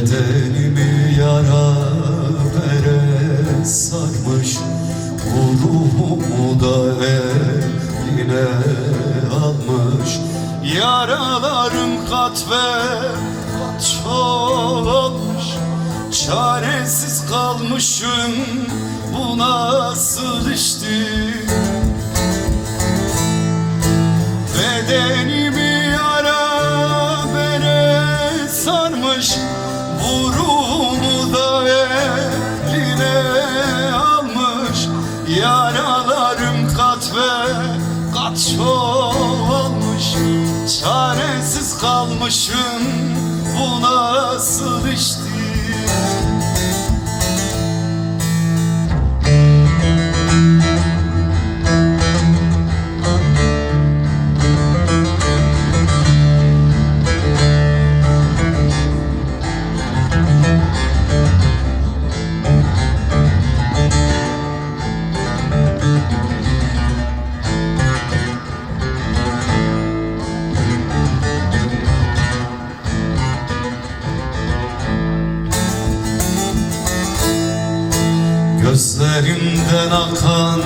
Bedenimi yara vere sarmış Ruhumu da eline almış. Yaralarım kat ve kat olmuş Çaresiz kalmışım. Bu nasıl işti Yaralarım kat ve kat çoğalmış Çaresiz kalmışım bu nasıl iştir Gözlerimden akan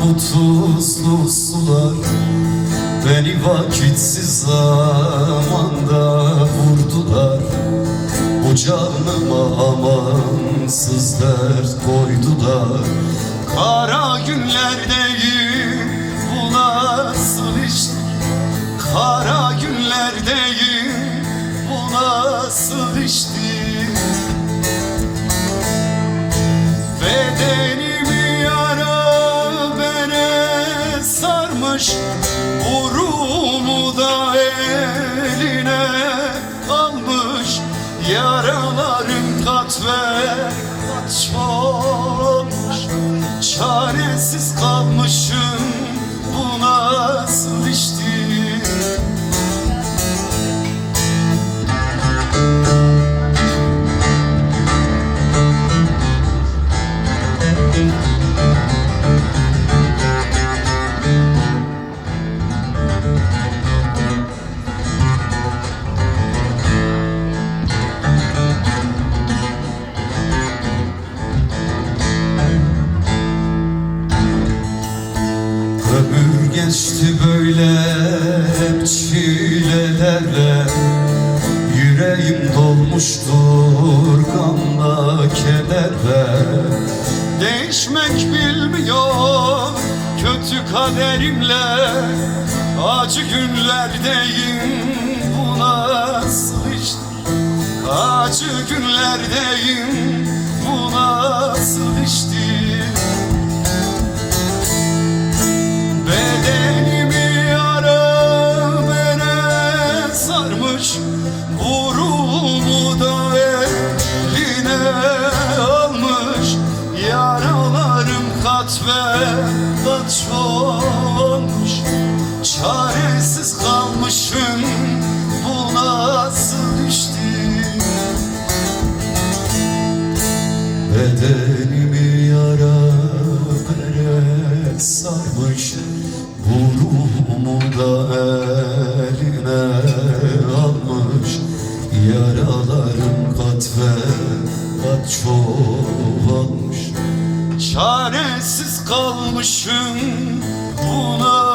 bu tuzlu sular Beni vakitsiz zamanda vurdular. Bu canıma amansız dert koydular. Kara günlerdeyim bu nasıl iş Kara günlerdeyim bu nasıl iştir kat ve kat çoğalmış Ömür geçti böyle hep çilelerle. Yüreğim dolmuştur gamla kederle. Değişmek bilmiyor kötü kaderimle. Acı günlerdeyim bu nasıl iştir Acı günlerdeyim bu nasıl iştir Çaresiz kalmışım bu nasıl iştir Bedenimi yara bere sarmış Vurumu da eline almış. Yaralarım kat ve kat çoğalmış. Çaresiz kalmışım buna